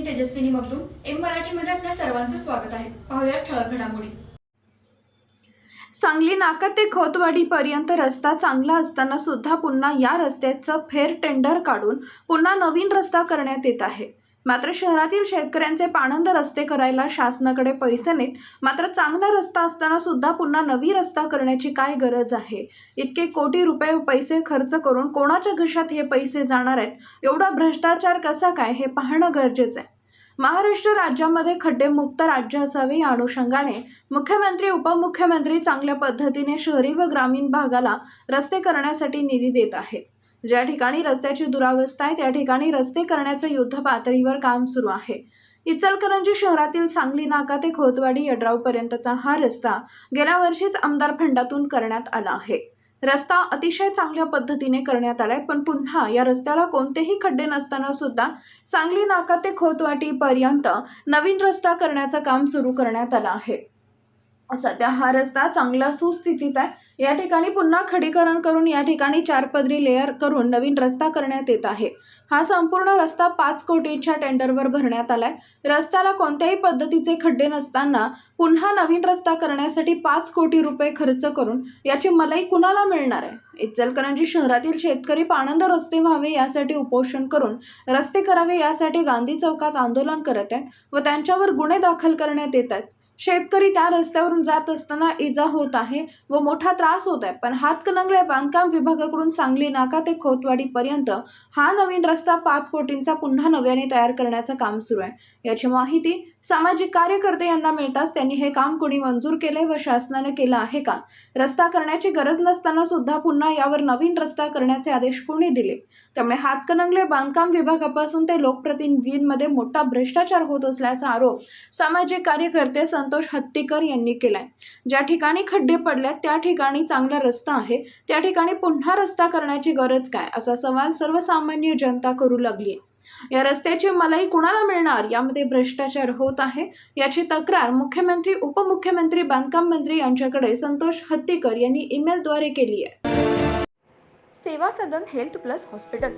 मी Tejaswini Magdum M मराठीमध्ये आपल्या सर्वांचं स्वागत आहे. पाहूया ठळक घडामोडी. सांगली नाका ते खोतवाडीपर्यंत रस्ता चांगला असताना सुद्धा पुन्हा या रस्त्याचं फेर टेंडर काढून पुन्हा नवीन रस्ता करण्यात येत आहे. मात्र शहरातील शेतकऱ्यांचे पाणंद रस्ते करायला शासनाकडे पैसे नाहीत. मात्र चांगला रस्ता असताना सुद्धा पुन्हा नवी रस्ता करण्याची काय गरज आहे? इतके कोटी रुपये पैसे खर्च करून कोणाच्या घशात हे पैसे जाणार आहेत? एवढा भ्रष्टाचार कसा काय? हे पाहणं गरजेचं आहे. महाराष्ट्र राज्यामध्ये खड्डेमुक्त राज्य असावे या अनुषंगाने मुख्यमंत्री उपमुख्यमंत्री चांगल्या पद्धतीने शहरी व ग्रामीण भागाला रस्ते करण्यासाठी निधी देत आहेत. ज्या ठिकाणी रस्त्याची दुरावस्था आहे त्या ठिकाणी रस्ते करण्याचं युद्ध पातळीवर काम सुरू आहे. इचलकरंजी शहरातील सांगली नाका ते खोतवाडी यड्रावपर्यंतचा हा रस्ता गेल्या वर्षीच आमदार फंडातून करण्यात आला आहे. रस्ता अतिशय चांगल्या पद्धतीने करण्यात आलाय पण पुन्हा या रस्त्याला कोणतेही खड्डे नसताना सुद्धा सांगली नाका ते खोतवाटीपर्यंत नवीन रस्ता करण्याचं काम सुरू करण्यात आलं आहे. सध्या हा रस्ता चांगला सुस्थितीत आहे. या ठिकाणी पुन्हा खडीकरण करून या ठिकाणी चार पदरी लेअर करून नवीन रस्ता करण्यात येत आहे. हा संपूर्ण रस्ता पाच कोटीच्या टेंडरवर भरण्यात आलाय. रस्त्याला कोणत्याही पद्धतीचे खड्डे नसताना पुन्हा नवीन रस्ता करण्यासाठी पाच कोटी रुपये खर्च करून याची मलाई कुणाला मिळणार आहे? इचलकरंजी शहरातील शेतकरी पाणंद रस्ते व्हावे यासाठी उपोषण करून रस्ते करावे यासाठी गांधी चौकात आंदोलन करत आहेत व त्यांच्यावर गुन्हे दाखल करण्यात येत आहेत. शेतकरी त्या रस्त्यावरून जात असताना इजा होत आहे व मोठा त्रास होत आहे. पण हातकणंगले बांधकाम विभागाकडून सांगली नाका ते खोतवाडीपर्यंत हा नवीन रस्ता पाच कोटींचा पुन्हा नव्याने तयार करण्याचं काम सुरू आहे. याची माहिती सामाजिक कार्यकर्ते यांना मिळताच त्यांनी हे काम कोणी मंजूर केले व शासनाने केलं आहे का? रस्ता करण्याची गरज नसताना सुद्धा पुन्हा यावर नवीन रस्ता करण्याचे आदेश कोणी दिले? त्यामुळे हातकणंगले बांधकाम विभागापासून ते लोकप्रतिनिधींमध्ये मोठा भ्रष्टाचार होत असल्याचा आरोप सामाजिक कार्यकर्ते संतोष हत्तीकर यांनी केलाय. ज्या ठिकाणी खड्डे पडल्यात त्या ठिकाणी चांगला रस्ता आहे. त्या ठिकाणी पुन्हा रस्ता करण्याची गरज काय? असा सवाल सर्वसामान्य जनता करू लागली या रस्त्याची मलाई कुणाला मिळणार? यामध्ये भ्रष्टाचार होत आहे. याची तक्रार मुख्यमंत्री उपमुख्यमंत्री बांधकाम मंत्री यांच्याकडे संतोष हत्तीकर यांनी ईमेलद्वारे केली आहे. Seva Sadan health plus hospital.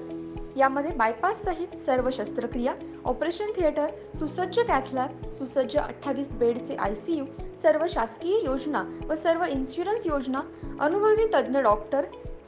यामध्ये बायपास सहित सर्व शस्त्रक्रिया ऑपरेशन थिएटर सुसज्ज कॅथलॅब सुसज्ज अठ्ठावीस बेडचे आय सी यू सर्व शासकीय योजना व सर्व इन्शुरन्स योजना अनुभवी तज्ज्ञ doctor